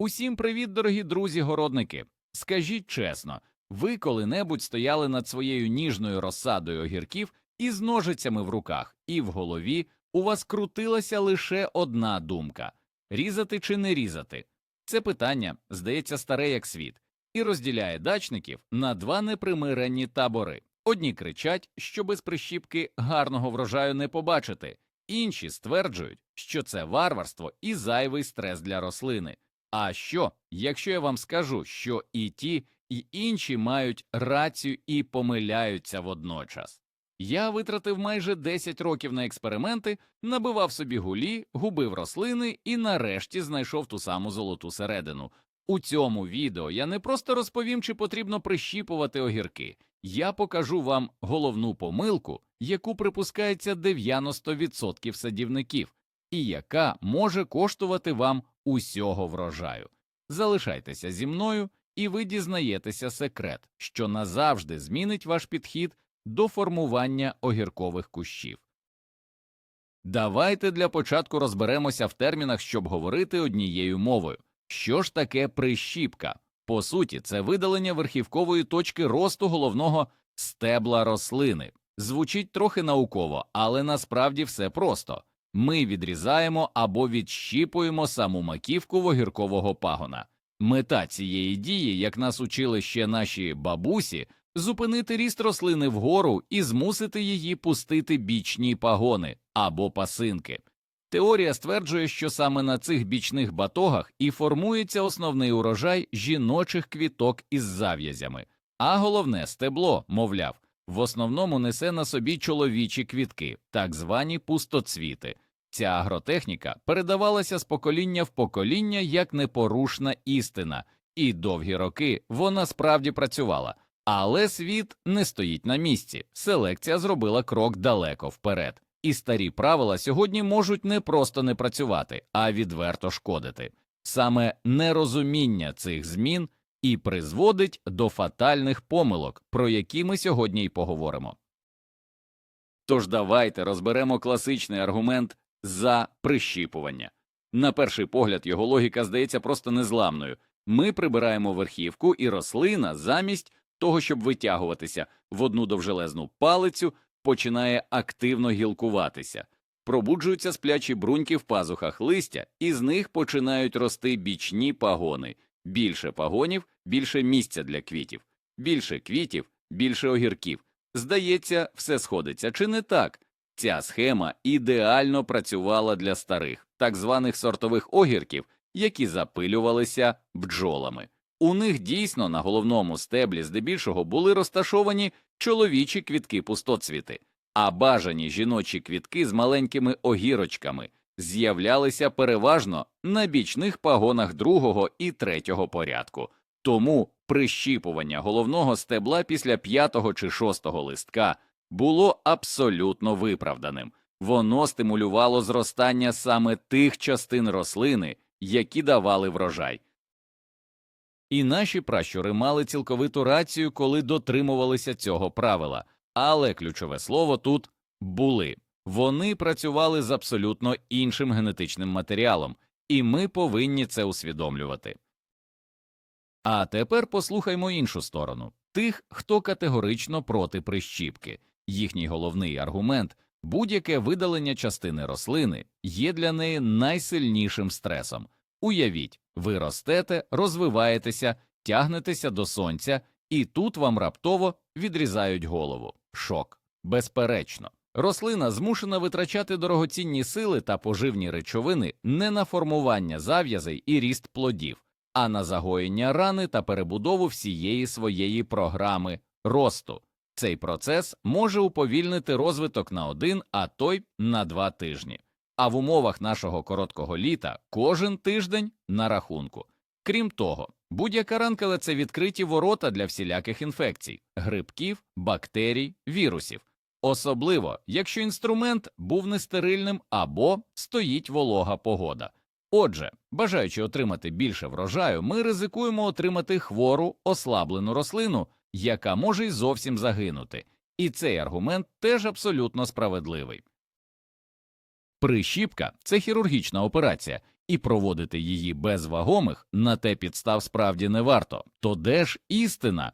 Усім привіт, дорогі друзі-городники. Скажіть чесно, ви коли-небудь стояли над своєю ніжною розсадою огірків із ножицями в руках, і в голові у вас крутилася лише одна думка різати чи не різати? Це питання, здається, старе як світ, і розділяє дачників на два непримиренні табори. Одні кричать, що без прищіпки гарного врожаю не побачити, інші стверджують, що це варварство і зайвий стрес для рослини. А що, якщо я вам скажу, що і ті, і інші мають рацію і помиляються водночас? Я витратив майже 10 років на експерименти, набивав собі гулі, губив рослини і нарешті знайшов ту саму золоту середину. У цьому відео я не просто розповім, чи потрібно прищіпувати огірки, я покажу вам головну помилку, яку припускається 90% садівників, і яка може коштувати вам усього врожаю. Залишайтеся зі мною, і ви дізнаєтеся секрет, що назавжди змінить ваш підхід до формування огіркових кущів. Давайте для початку розберемося в термінах, щоб говорити однією мовою. Що ж таке прищіпка? По суті, це видалення верхівкової точки росту головного стебла рослини. Звучить трохи науково, але насправді все просто. Ми відрізаємо або відщіпуємо саму маківку вогіркового пагона. Мета цієї дії, як нас учили ще наші бабусі, зупинити ріст рослини вгору і змусити її пустити бічні пагони або пасинки. Теорія стверджує, що саме на цих бічних батогах і формується основний урожай жіночих квіток із зав'язями, а головне стебло, мовляв, в основному несе на собі чоловічі квітки, так звані пустоцвіти. Ця агротехніка передавалася з покоління в покоління як непорушна істина, і довгі роки вона справді працювала. Але світ не стоїть на місці. Селекція зробила крок далеко вперед. І старі правила сьогодні можуть не просто не працювати, а відверто шкодити. Саме нерозуміння цих змін і призводить до фатальних помилок, про які ми сьогодні й поговоримо. Тож давайте розберемо класичний аргумент за прищіпування. На перший погляд його логіка здається просто незламною. Ми прибираємо верхівку, і рослина замість того, щоб витягуватися в одну довжелезну палицю, починає активно гілкуватися. Пробуджуються сплячі бруньки в пазухах листя, і з них починають рости бічні пагони. Більше пагонів, більше місця для квітів, більше квітів, більше огірків. Здається, все сходиться, чи не так? Ця схема ідеально працювала для старих, так званих сортових огірків, які запилювалися бджолами. У них дійсно на головному стеблі здебільшого були розташовані чоловічі квітки пустоцвіти, а бажані жіночі квітки з маленькими огірочками з'являлися переважно на бічних пагонах другого і третього порядку. Тому прищіпування головного стебла після п'ятого чи шостого листка було абсолютно виправданим. Воно стимулювало зростання саме тих частин рослини, які давали врожай. І наші пращури мали цілковиту рацію, коли дотримувалися цього правила, але ключове слово тут були. Вони працювали з абсолютно іншим генетичним матеріалом, і ми повинні це усвідомлювати. А тепер послухаймо іншу сторону тих, хто категорично проти прищіпки. Їхній головний аргумент будь-яке видалення частини рослини є для неї найсильнішим стресом. Уявіть, ви ростете, розвиваєтеся, тягнетеся до сонця, і тут вам раптово відрізають голову. Шок. Безперечно. Рослина змушена витрачати дорогоцінні сили та поживні речовини не на формування зав'язей і ріст плодів, а на загоєння рани та перебудову всієї своєї програми росту. Цей процес може уповільнити розвиток на один, а то й на два тижні. А в умовах нашого короткого літа кожен тиждень на рахунку. Крім того, будь-яка ранкеле – це відкриті ворота для всіляких інфекцій, грибків, бактерій, вірусів, особливо якщо інструмент був нестерильним або стоїть волога погода. Отже, бажаючи отримати більше врожаю, ми ризикуємо отримати хвору ослаблену рослину, яка може й зовсім загинути, і цей аргумент теж абсолютно справедливий. Прищіпка це хірургічна операція, і проводити її без вагомих на те підстав справді не варто. То де ж істина?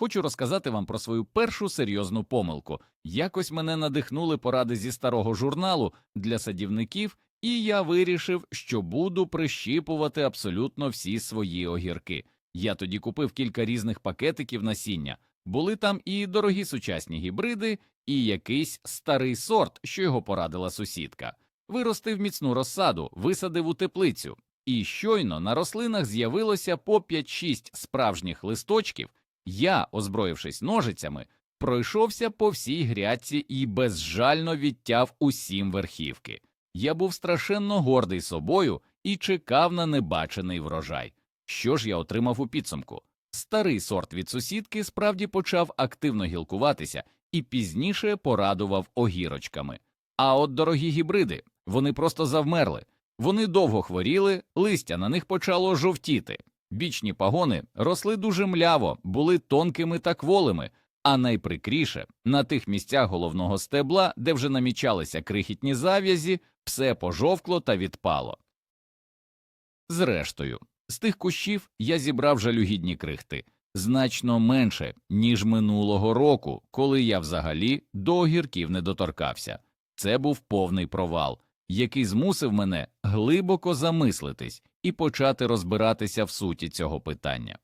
Хочу розказати вам про свою першу серйозну помилку. Якось мене надихнули поради зі старого журналу для садівників, і я вирішив, що буду прищіпувати абсолютно всі свої огірки. Я тоді купив кілька різних пакетиків насіння. Були там і дорогі сучасні гібриди, і якийсь старий сорт, що його порадила сусідка. Виростив міцну розсаду, висадив у теплицю, і щойно на рослинах з'явилося по 5-6 справжніх листочків. Я, озброївшись ножицями, пройшовся по всій грядці і безжально відтяв усім верхівки. Я був страшенно гордий собою і чекав на небачений врожай. Що ж я отримав у підсумку? Старий сорт від сусідки справді почав активно гілкуватися і пізніше порадував огірочками. А от дорогі гібриди вони просто завмерли. Вони довго хворіли, листя на них почало жовтіти. Бічні пагони росли дуже мляво, були тонкими та кволими, а найприкріше на тих місцях головного стебла, де вже намічалися крихітні зав'язі, все пожовкло та відпало. Зрештою, з тих кущів я зібрав жалюгідні крихти значно менше, ніж минулого року, коли я взагалі до огірків не доторкався. Це був повний провал, який змусив мене глибоко замислитись і почати розбиратися в суті цього питання.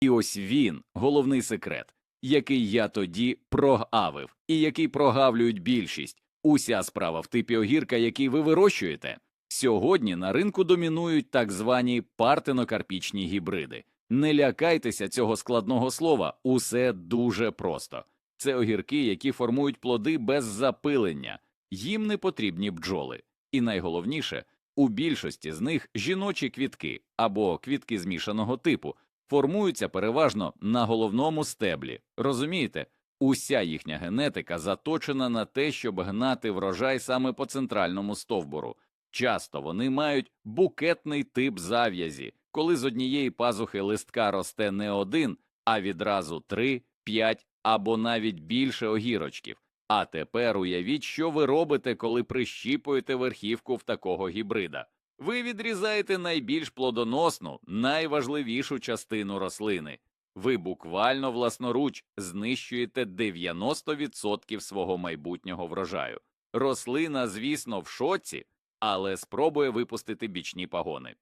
І ось він, головний секрет, який я тоді прогавив, і який прогавлюють більшість. Уся справа в типі огірка, який ви вирощуєте. Сьогодні на ринку домінують так звані партенокарпічні гібриди. Не лякайтеся цього складного слова, усе дуже просто. Це огірки, які формують плоди без запилення, їм не потрібні бджоли. І найголовніше, у більшості з них жіночі квітки або квітки змішаного типу формуються переважно на головному стеблі. Розумієте, уся їхня генетика заточена на те, щоб гнати врожай саме по центральному стовбуру. Часто вони мають букетний тип зав'язі, коли з однієї пазухи листка росте не один, а відразу три, п'ять або навіть більше огірочків. А тепер уявіть, що ви робите, коли прищіпуєте верхівку в такого гібрида. Ви відрізаєте найбільш плодоносну, найважливішу частину рослини. Ви буквально власноруч знищуєте 90% свого майбутнього врожаю. Рослина, звісно, в шоці, але спробує випустити бічні пагони.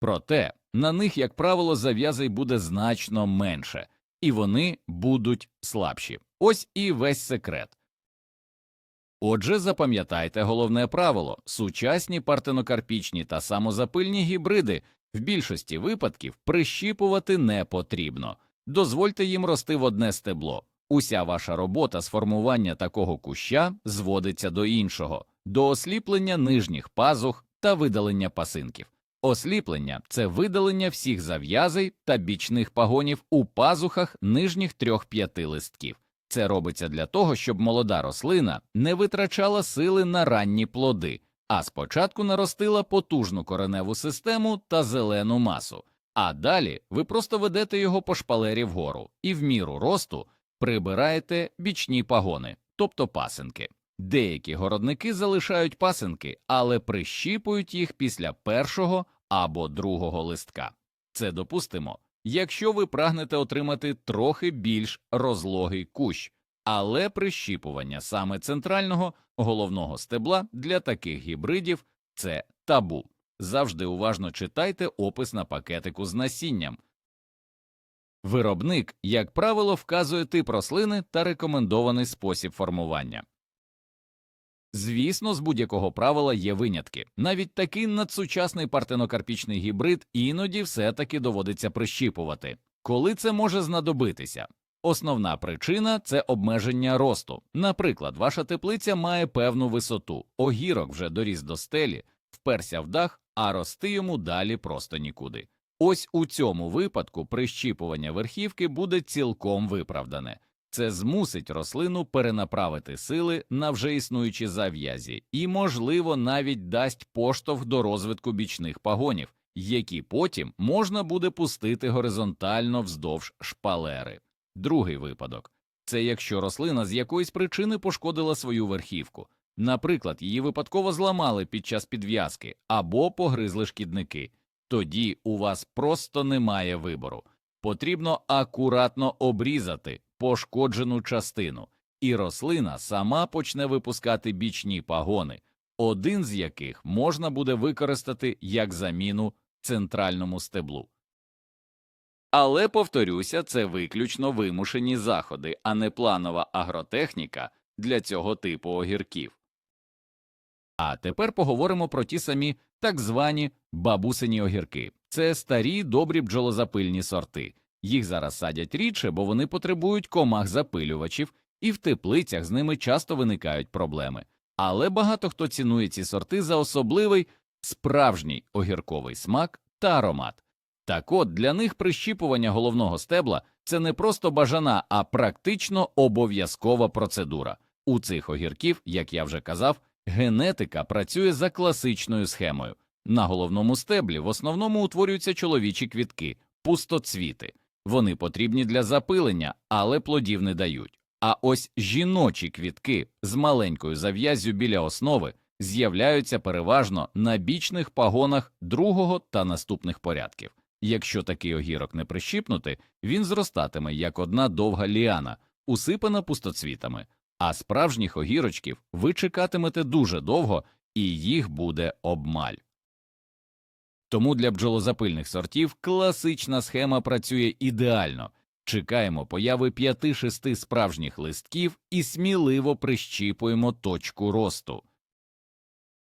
Проте на них, як правило, зав'язей буде значно менше, і вони будуть слабші. Ось і весь секрет. Отже, запам'ятайте головне правило сучасні партенокарпічні та самозапильні гібриди в більшості випадків прищіпувати не потрібно. Дозвольте їм рости в одне стебло. Уся ваша робота з формування такого куща зводиться до іншого, до осліплення нижніх пазух та видалення пасинків. Осліплення це видалення всіх зав'язей та бічних пагонів у пазухах нижніх трьох-п'яти листків. Це робиться для того, щоб молода рослина не витрачала сили на ранні плоди, а спочатку наростила потужну кореневу систему та зелену масу, а далі ви просто ведете його по шпалері вгору і в міру росту прибираєте бічні пагони, тобто пасинки. Деякі городники залишають пасинки, але прищіпують їх після першого або другого листка. Це допустимо, якщо ви прагнете отримати трохи більш розлогий кущ, але прищіпування саме центрального головного стебла для таких гібридів це табу. Завжди уважно читайте опис на пакетику з насінням. Виробник, як правило, вказує тип рослини та рекомендований спосіб формування. Звісно, з будь-якого правила є винятки. Навіть такий надсучасний партенокарпічний гібрид іноді все таки доводиться прищіпувати. Коли це може знадобитися? Основна причина це обмеження росту. Наприклад, ваша теплиця має певну висоту, огірок вже доріс до стелі, вперся в дах, а рости йому далі просто нікуди. Ось у цьому випадку прищіпування верхівки буде цілком виправдане. Це змусить рослину перенаправити сили на вже існуючі зав'язі і, можливо, навіть дасть поштовх до розвитку бічних пагонів, які потім можна буде пустити горизонтально вздовж шпалери. Другий випадок це якщо рослина з якоїсь причини пошкодила свою верхівку. Наприклад, її випадково зламали під час підв'язки або погризли шкідники. Тоді у вас просто немає вибору. Потрібно акуратно обрізати пошкоджену частину, і рослина сама почне випускати бічні пагони, один з яких можна буде використати як заміну центральному стеблу. Але, повторюся, це виключно вимушені заходи, а не планова агротехніка для цього типу огірків. А тепер поговоримо про ті самі так звані бабусині огірки. Це старі добрі бджолозапильні сорти. Їх зараз садять рідше, бо вони потребують комах запилювачів, і в теплицях з ними часто виникають проблеми. Але багато хто цінує ці сорти за особливий справжній огірковий смак та аромат. Так от для них прищіпування головного стебла це не просто бажана, а практично обов'язкова процедура. У цих огірків, як я вже казав, генетика працює за класичною схемою. На головному стеблі в основному утворюються чоловічі квітки, пустоцвіти. Вони потрібні для запилення, але плодів не дають. А ось жіночі квітки з маленькою зав'яззю біля основи з'являються переважно на бічних пагонах другого та наступних порядків. Якщо такий огірок не прищіпнути, він зростатиме як одна довга ліана, усипана пустоцвітами, а справжніх огірочків ви чекатимете дуже довго, і їх буде обмаль. Тому для бджолозапильних сортів класична схема працює ідеально. Чекаємо появи 5-6 справжніх листків і сміливо прищіпуємо точку росту.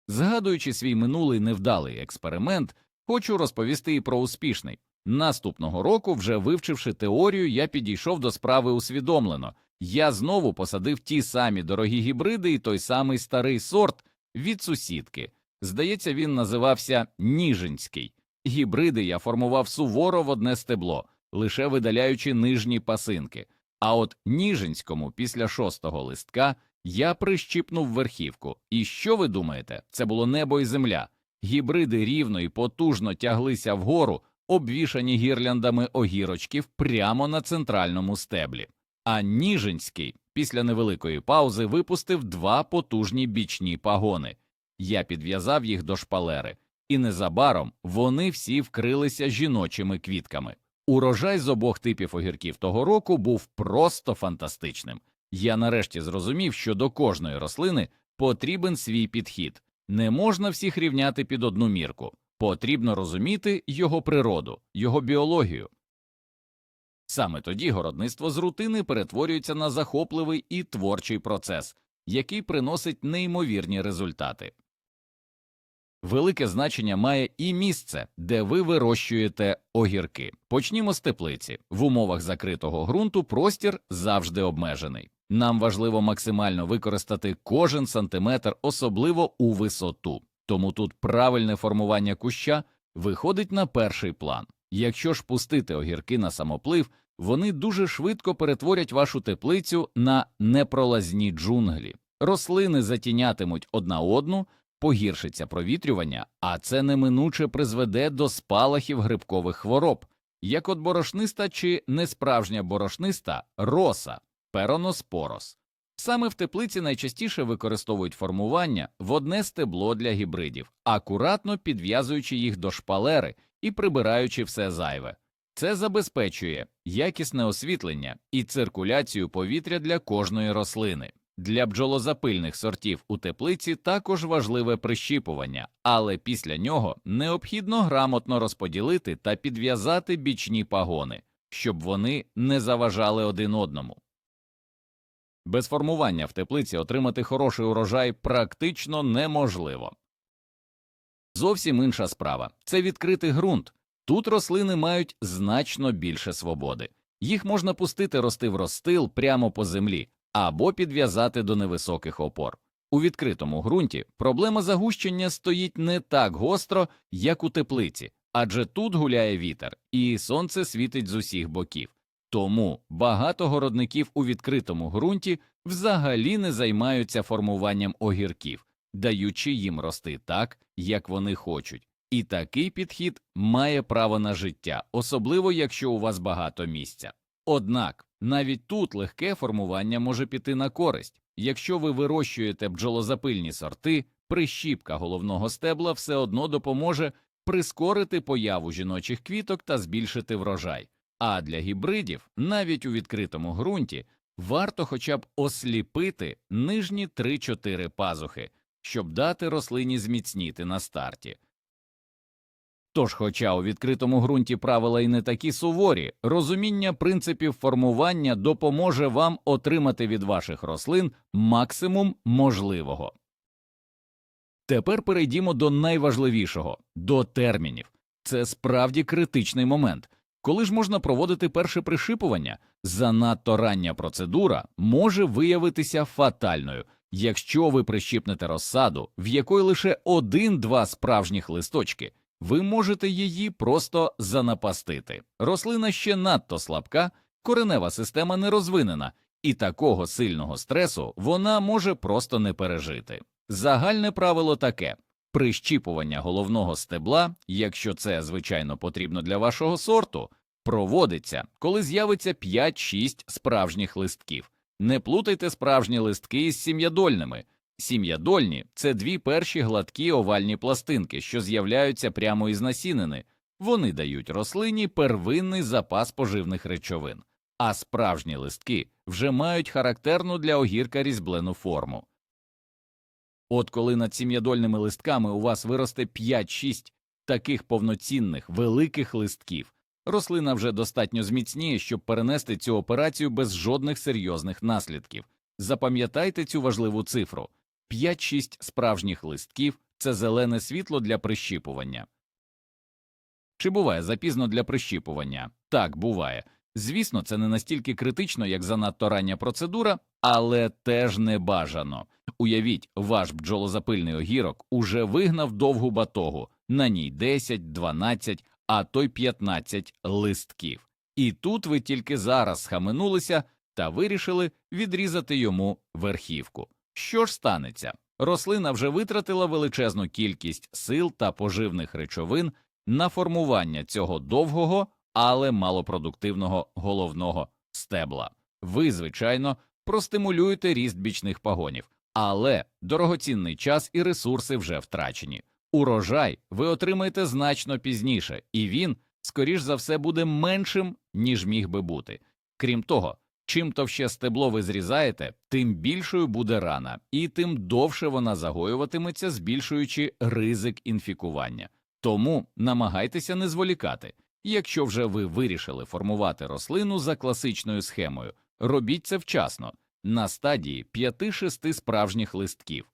Згадуючи свій минулий невдалий експеримент, хочу розповісти і про успішний. Наступного року, вже вивчивши теорію, я підійшов до справи усвідомлено. Я знову посадив ті самі дорогі гібриди і той самий старий сорт від сусідки. Здається, він називався Ніжинський. Гібриди я формував суворо в одне стебло, лише видаляючи нижні пасинки. А от Ніжинському після шостого листка я прищіпнув верхівку. І що ви думаєте? Це було небо і земля. Гібриди рівно і потужно тяглися вгору, обвішані гірляндами огірочків прямо на центральному стеблі. А Ніжинський після невеликої паузи випустив два потужні бічні пагони. Я підв'язав їх до шпалери, і незабаром вони всі вкрилися жіночими квітками. Урожай з обох типів огірків того року був просто фантастичним. Я нарешті зрозумів, що до кожної рослини потрібен свій підхід. Не можна всіх рівняти під одну мірку, потрібно розуміти його природу, його біологію. Саме тоді городництво з рутини перетворюється на захопливий і творчий процес, який приносить неймовірні результати. Велике значення має і місце, де ви вирощуєте огірки. Почнімо з теплиці. В умовах закритого ґрунту простір завжди обмежений. Нам важливо максимально використати кожен сантиметр, особливо у висоту. Тому тут правильне формування куща виходить на перший план. Якщо ж пустити огірки на самоплив, вони дуже швидко перетворять вашу теплицю на непролазні джунглі. Рослини затінятимуть одна одну, погіршиться провітрювання, а це неминуче призведе до спалахів грибкових хвороб, як от борошниста чи несправжня борошниста роса, пероноспорос. Саме в теплиці найчастіше використовують формування в одне стебло для гібридів, акуратно підв'язуючи їх до шпалери і прибираючи все зайве. Це забезпечує якісне освітлення і циркуляцію повітря для кожної рослини. Для бджолозапильних сортів у теплиці також важливе прищіпування, але після нього необхідно грамотно розподілити та підв'язати бічні пагони, щоб вони не заважали один одному. Без формування в теплиці отримати хороший урожай практично неможливо. Зовсім інша справа це відкритий ґрунт. Тут рослини мають значно більше свободи. Їх можна пустити рости в розстил прямо по землі або підв'язати до невисоких опор. У відкритому ґрунті проблема загущення стоїть не так гостро, як у теплиці, адже тут гуляє вітер, і сонце світить з усіх боків. Тому багато городників у відкритому ґрунті взагалі не займаються формуванням огірків, даючи їм рости так, як вони хочуть. І такий підхід має право на життя, особливо якщо у вас багато місця. Однак навіть тут легке формування може піти на користь. Якщо ви вирощуєте бджолозапильні сорти, прищіпка головного стебла все одно допоможе прискорити появу жіночих квіток та збільшити врожай. А для гібридів, навіть у відкритому ґрунті, варто хоча б осліпити нижні 3-4 пазухи, щоб дати рослині зміцніти на старті. Тож, хоча у відкритому ґрунті правила і не такі суворі, розуміння принципів формування допоможе вам отримати від ваших рослин максимум можливого. Тепер перейдімо до найважливішого до термінів. Це справді критичний момент. Коли ж можна проводити перше пришипування, занадто рання процедура може виявитися фатальною, якщо ви прищипнете розсаду, в якої лише один-два справжніх листочки, ви можете її просто занапастити. Рослина ще надто слабка, коренева система не розвинена, і такого сильного стресу вона може просто не пережити. Загальне правило таке прищіпування головного стебла, якщо це звичайно потрібно для вашого сорту, проводиться, коли з'явиться 5-6 справжніх листків. Не плутайте справжні листки із сім'ядольними. Сім'ядольні це дві перші гладкі овальні пластинки, що з'являються прямо із насінини. Вони дають рослині первинний запас поживних речовин, а справжні листки вже мають характерну для огірка різьблену форму. От коли над сім'ядольними листками у вас виросте 5-6 таких повноцінних великих листків, рослина вже достатньо зміцніє, щоб перенести цю операцію без жодних серйозних наслідків. Запам'ятайте цю важливу цифру 5-6 справжніх листків це зелене світло для прищіпування. Чи буває запізно для прищіпування? Так, буває. Звісно, це не настільки критично, як занадто рання процедура, але теж не бажано. Уявіть, ваш бджолозапильний огірок уже вигнав довгу батогу, на ній 10, 12, а то й 15 листків. І тут ви тільки зараз схаменулися та вирішили відрізати йому верхівку. Що ж станеться? Рослина вже витратила величезну кількість сил та поживних речовин на формування цього довгого, але малопродуктивного головного стебла. Ви, звичайно, простимулюєте ріст бічних пагонів, але дорогоцінний час і ресурси вже втрачені. Урожай ви отримаєте значно пізніше, і він, скоріш за все, буде меншим, ніж міг би бути. Крім того, чим товще стебло ви зрізаєте, тим більшою буде рана, і тим довше вона загоюватиметься, збільшуючи ризик інфікування. Тому намагайтеся не зволікати. Якщо вже ви вирішили формувати рослину за класичною схемою, робіть це вчасно, на стадії 5-6 справжніх листків.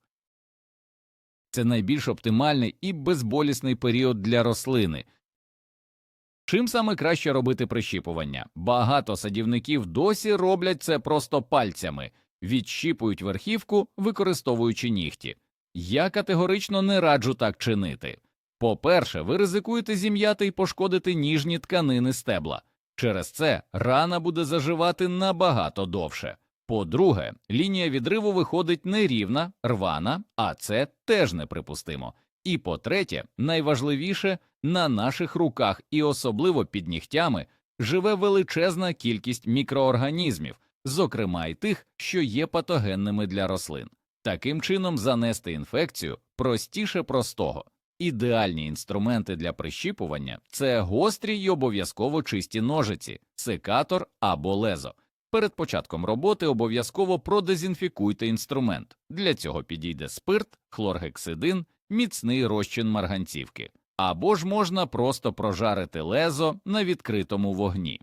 Це найбільш оптимальний і безболісний період для рослини. Чим саме краще робити прищіпування? Багато садівників досі роблять це просто пальцями, відщіпують верхівку, використовуючи нігті. Я категорично не раджу так чинити. По-перше, ви ризикуєте зім'яти і пошкодити ніжні тканини стебла. Через це рана буде заживати набагато довше. По-друге, лінія відриву виходить нерівна, рвана, а це теж неприпустимо. І по-третє, найважливіше, на наших руках і особливо під нігтями живе величезна кількість мікроорганізмів, зокрема й тих, що є патогенними для рослин. Таким чином, занести інфекцію простіше простого. Ідеальні інструменти для прищіпування це гострі й обов'язково чисті ножиці, секатор або лезо. Перед початком роботи обов'язково продезінфікуйте інструмент. Для цього підійде спирт, хлоргексидин, міцний розчин марганцівки. Або ж можна просто прожарити лезо на відкритому вогні.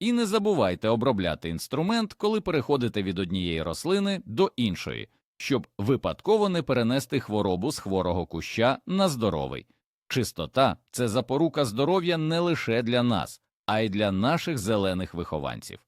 І не забувайте обробляти інструмент, коли переходите від однієї рослини до іншої, щоб випадково не перенести хворобу з хворого куща на здоровий. Чистота це запорука здоров'я не лише для нас, а й для наших зелених вихованців.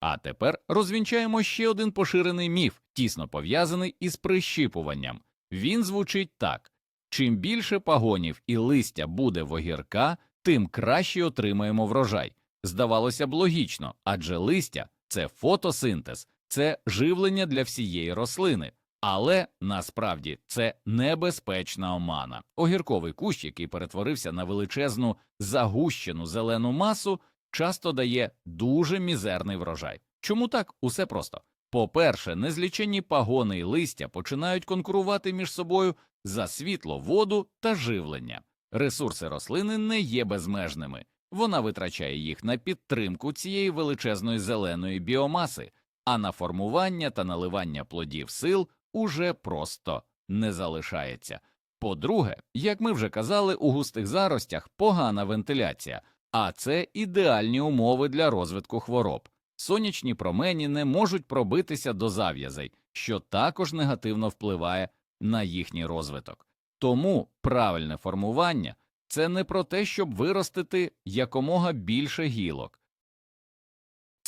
А тепер розвінчаємо ще один поширений міф, тісно пов'язаний із прищіпуванням. Він звучить так чим більше пагонів і листя буде в огірка, тим краще отримаємо врожай. Здавалося б, логічно, адже листя це фотосинтез, це живлення для всієї рослини. Але насправді це небезпечна омана. Огірковий кущ, який перетворився на величезну загущену зелену масу, часто дає дуже мізерний врожай. Чому так? Усе просто По-перше, незліченні пагони і листя починають конкурувати між собою за світло, воду та живлення. Ресурси рослини не є безмежними, вона витрачає їх на підтримку цієї величезної зеленої біомаси, а на формування та наливання плодів сил уже просто не залишається. По-друге, як ми вже казали, у густих заростях погана вентиляція, а це ідеальні умови для розвитку хвороб. Сонячні промені не можуть пробитися до зав'язей, що також негативно впливає на їхній розвиток. Тому правильне формування це не про те, щоб виростити якомога більше гілок,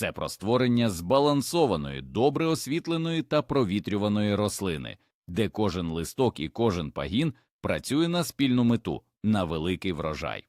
це про створення збалансованої, добре освітленої та провітрюваної рослини, де кожен листок і кожен пагін працює на спільну мету на великий врожай.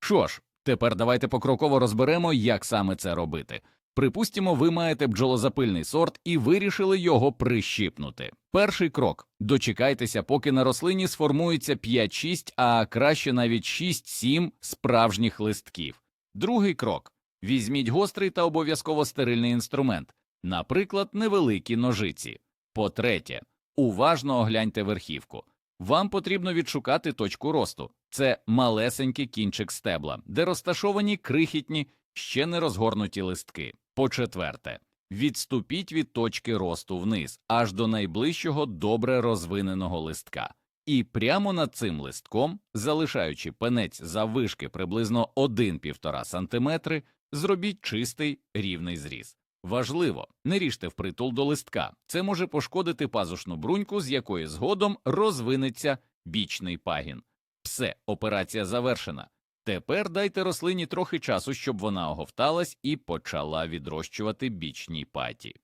Що ж, тепер давайте покроково розберемо, як саме це робити. Припустімо, ви маєте бджолозапильний сорт і вирішили його прищипнути. Перший крок дочекайтеся, поки на рослині сформується 5-6, а краще навіть 6-7 справжніх листків. Другий крок візьміть гострий та обов'язково стерильний інструмент, наприклад, невеликі ножиці. По-третє, уважно огляньте верхівку. Вам потрібно відшукати точку росту це малесенький кінчик стебла, де розташовані крихітні, ще не розгорнуті листки. По-четверте, відступіть від точки росту вниз аж до найближчого добре розвиненого листка, і прямо над цим листком, залишаючи пенець заввишки приблизно 1-1,5 см, зробіть чистий рівний зріз. Важливо, не ріжте впритул до листка, це може пошкодити пазушну бруньку, з якої згодом розвинеться бічний пагін. Все, операція завершена. Тепер дайте рослині трохи часу, щоб вона оговталась і почала відрощувати бічні паті.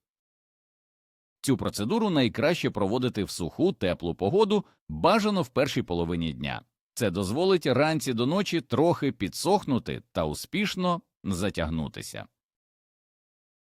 Цю процедуру найкраще проводити в суху теплу погоду, бажано в першій половині дня. Це дозволить ранці до ночі трохи підсохнути та успішно затягнутися.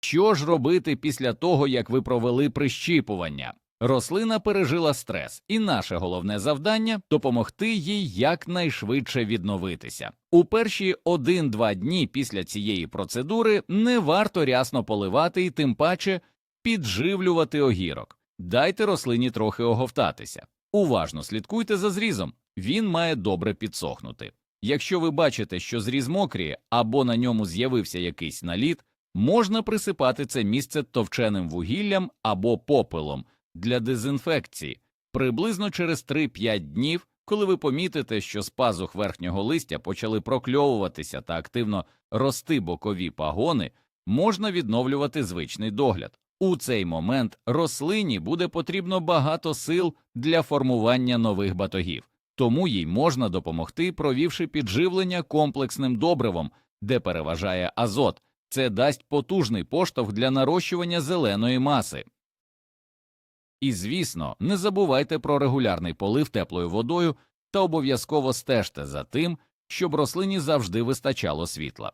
Що ж робити після того, як ви провели прищіпування? Рослина пережила стрес, і наше головне завдання допомогти їй якнайшвидше відновитися. У перші 1-2 дні після цієї процедури не варто рясно поливати і тим паче підживлювати огірок. Дайте рослині трохи оговтатися. Уважно слідкуйте за зрізом, він має добре підсохнути. Якщо ви бачите, що зріз мокріє або на ньому з'явився якийсь наліт, можна присипати це місце товченим вугіллям або попелом для дезінфекції. Приблизно через 3-5 днів, коли ви помітите, що з пазух верхнього листя почали прокльовуватися та активно рости бокові пагони, можна відновлювати звичний догляд. У цей момент рослині буде потрібно багато сил для формування нових батогів, тому їй можна допомогти, провівши підживлення комплексним добривом, де переважає азот. Це дасть потужний поштовх для нарощування зеленої маси. І, звісно, не забувайте про регулярний полив теплою водою та обов'язково стежте за тим, щоб рослині завжди вистачало світла.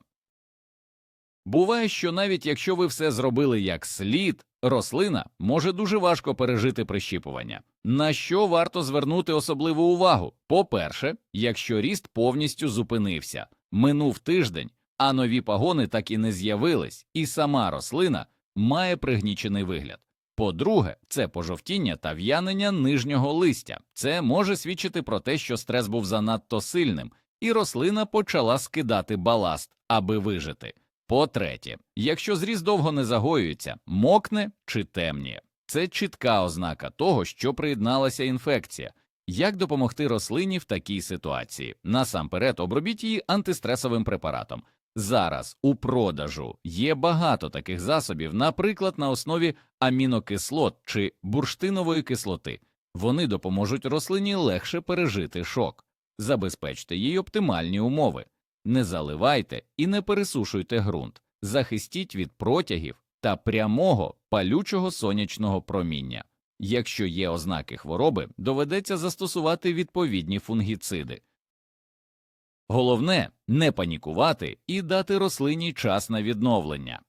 Буває, що навіть якщо ви все зробили як слід, рослина може дуже важко пережити прищіпування, на що варто звернути особливу увагу. По-перше, якщо ріст повністю зупинився, минув тиждень, а нові пагони так і не з'явились, і сама рослина має пригнічений вигляд. По-друге, це пожовтіння та в'янення нижнього листя. Це може свідчити про те, що стрес був занадто сильним, і рослина почала скидати баласт, аби вижити. По-третє, якщо зріз довго не загоюється, мокне чи темніє. Це чітка ознака того, що приєдналася інфекція. Як допомогти рослині в такій ситуації? Насамперед обробіть її антистресовим препаратом. Зараз у продажу є багато таких засобів, наприклад, на основі амінокислот чи бурштинової кислоти. Вони допоможуть рослині легше пережити шок, забезпечте їй оптимальні умови, не заливайте і не пересушуйте ґрунт, захистіть від протягів та прямого палючого сонячного проміння. Якщо є ознаки хвороби, доведеться застосувати відповідні фунгіциди. Головне не панікувати і дати рослині час на відновлення.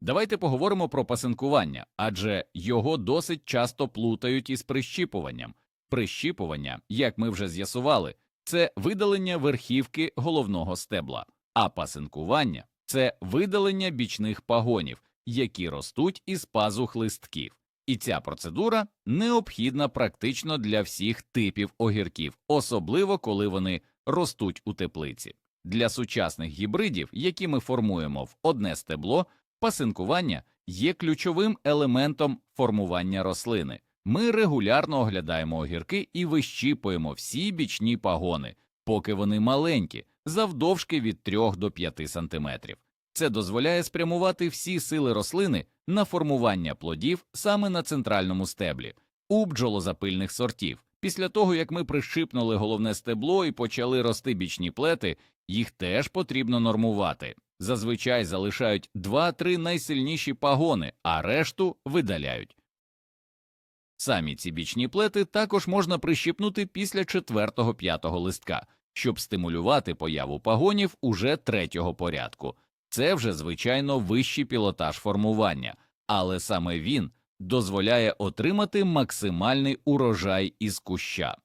Давайте поговоримо про пасинкування, адже його досить часто плутають із прищіпуванням. Прищіпування, як ми вже з'ясували, це видалення верхівки головного стебла, а пасинкування це видалення бічних пагонів, які ростуть із пазух листків. І ця процедура необхідна практично для всіх типів огірків, особливо коли вони ростуть у теплиці. Для сучасних гібридів, які ми формуємо в одне стебло, пасинкування є ключовим елементом формування рослини. Ми регулярно оглядаємо огірки і вищіпуємо всі бічні пагони, поки вони маленькі, завдовжки від 3 до 5 сантиметрів. Це дозволяє спрямувати всі сили рослини на формування плодів саме на центральному стеблі, у бджолозапильних сортів. Після того, як ми прищипнули головне стебло і почали рости бічні плети, їх теж потрібно нормувати. Зазвичай залишають 2-3 найсильніші пагони, а решту видаляють. Самі ці бічні плети також можна прищипнути після 4-5 листка, щоб стимулювати появу пагонів уже третього порядку. Це вже, звичайно, вищий пілотаж формування, але саме він дозволяє отримати максимальний урожай із куща.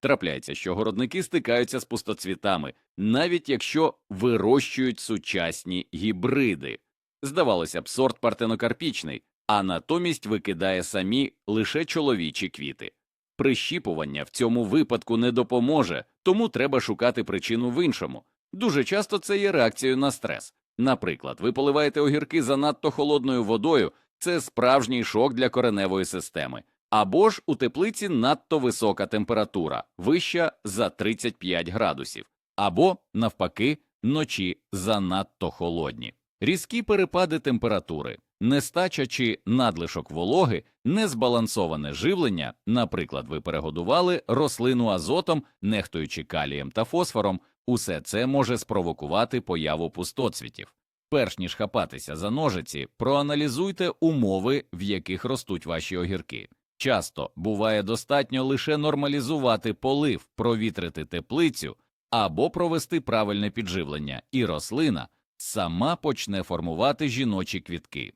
Трапляється, що городники стикаються з пустоцвітами, навіть якщо вирощують сучасні гібриди. Здавалося б, сорт партенокарпічний, а натомість викидає самі лише чоловічі квіти. Прищіпування в цьому випадку не допоможе, тому треба шукати причину в іншому. Дуже часто це є реакцією на стрес. Наприклад, ви поливаєте огірки занадто холодною водою, це справжній шок для кореневої системи. Або ж у теплиці надто висока температура, вища за 35 градусів, або, навпаки, ночі занадто холодні. Різкі перепади температури, нестача чи надлишок вологи, незбалансоване живлення, наприклад, ви перегодували рослину азотом, нехтуючи калієм та фосфором, усе це може спровокувати появу пустоцвітів. Перш ніж хапатися за ножиці, проаналізуйте умови, в яких ростуть ваші огірки. Часто буває достатньо лише нормалізувати полив, провітрити теплицю або провести правильне підживлення, і рослина сама почне формувати жіночі квітки.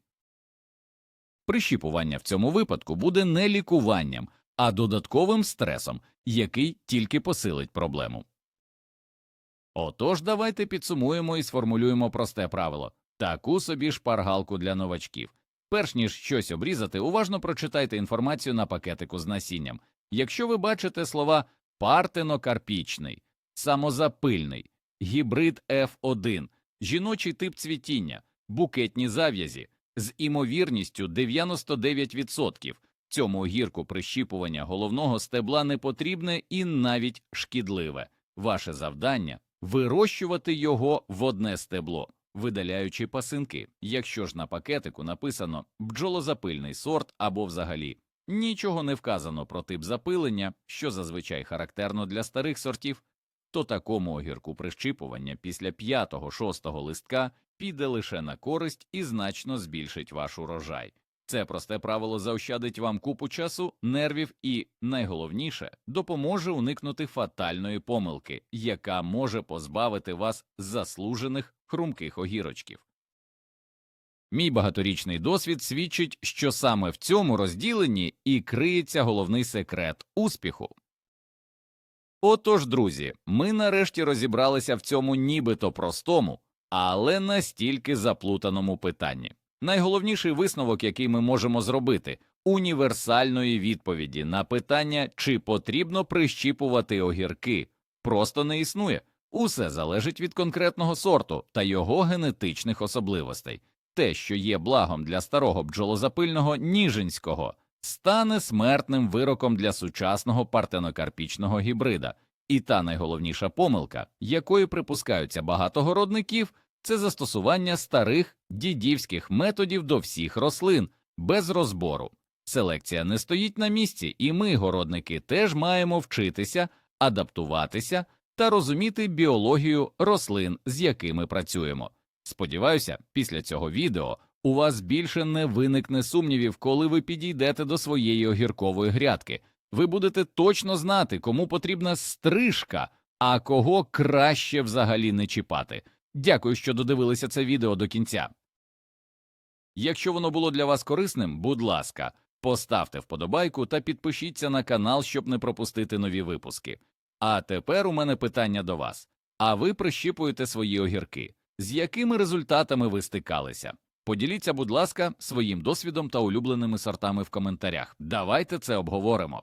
Прищіпування в цьому випадку буде не лікуванням, а додатковим стресом, який тільки посилить проблему. Отож, давайте підсумуємо і сформулюємо просте правило таку собі шпаргалку для новачків. Перш ніж щось обрізати, уважно прочитайте інформацію на пакетику з насінням. Якщо ви бачите слова партенокарпічний, самозапильний, гібрид F1, жіночий тип цвітіння, букетні зав'язі з імовірністю 99%, цьому гірку прищіпування головного стебла не потрібне і навіть шкідливе. Ваше завдання вирощувати його в одне стебло, видаляючи пасинки, якщо ж на пакетику написано бджолозапильний сорт або взагалі нічого не вказано про тип запилення, що зазвичай характерно для старих сортів, то такому огірку прищіпування після 5-6 листка піде лише на користь і значно збільшить ваш урожай. Це просте правило заощадить вам купу часу, нервів і, найголовніше, допоможе уникнути фатальної помилки, яка може позбавити вас заслужених хрумких огірочків. Мій багаторічний досвід свідчить, що саме в цьому розділенні і криється головний секрет успіху. Отож, друзі, ми нарешті розібралися в цьому нібито простому, але настільки заплутаному питанні. Найголовніший висновок, який ми можемо зробити, універсальної відповіді на питання, чи потрібно прищіпувати огірки, просто не існує. Усе залежить від конкретного сорту та його генетичних особливостей. Те, що є благом для старого бджолозапильного ніжинського, стане смертним вироком для сучасного партенокарпічного гібрида. І та найголовніша помилка, якої припускаються багато городників, це застосування старих дідівських методів до всіх рослин без розбору. Селекція не стоїть на місці, і ми, городники, теж маємо вчитися, адаптуватися та розуміти біологію рослин, з якими працюємо. Сподіваюся, після цього відео у вас більше не виникне сумнівів, коли ви підійдете до своєї огіркової грядки. Ви будете точно знати, кому потрібна стрижка, а кого краще взагалі не чіпати. Дякую, що додивилися це відео до кінця. Якщо воно було для вас корисним, будь ласка, поставте вподобайку та підпишіться на канал, щоб не пропустити нові випуски. А тепер у мене питання до вас. А ви прищіпуєте свої огірки? З якими результатами ви стикалися? Поділіться, будь ласка, своїм досвідом та улюбленими сортами в коментарях. Давайте це обговоримо.